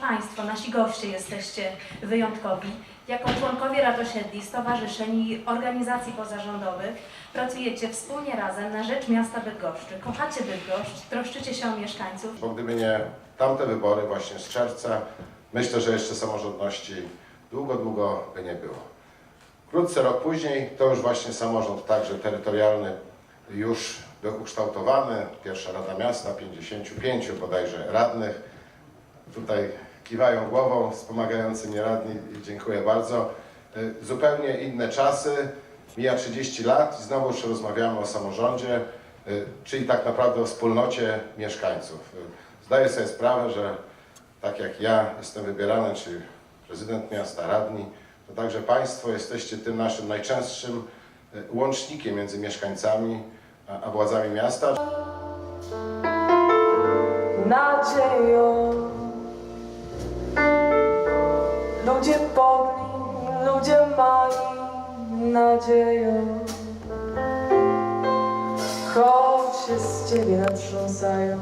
Państwo, nasi goście jesteście wyjątkowi. Jako członkowie Rad Osiedli, stowarzyszeń i organizacji pozarządowych pracujecie wspólnie razem na rzecz miasta Bydgoszczy. Kochacie Bydgoszcz, troszczycie się o mieszkańców. Bo gdyby nie tamte wybory właśnie z czerwca, myślę, że jeszcze samorządności długo, długo by nie było. Wkrótce rok później to już właśnie samorząd także terytorialny już był ukształtowany. Pierwsza Rada Miasta, 55 bodajże radnych. Tutaj kiwają głową wspomagający mnie radni dziękuję bardzo. Y, Zupełnie inne czasy, mija 30 lat i znowu już rozmawiamy o samorządzie, y, czyli tak naprawdę o wspólnocie mieszkańców. Y, Zdaję sobie sprawę, że tak jak ja jestem wybierany, czy prezydent miasta, radni, to także Państwo jesteście tym naszym najczęstszym łącznikiem między mieszkańcami a władzami miasta. nadzieją. Podli, ludzie mali nadzieją. Choć się z ciebie natrząsają.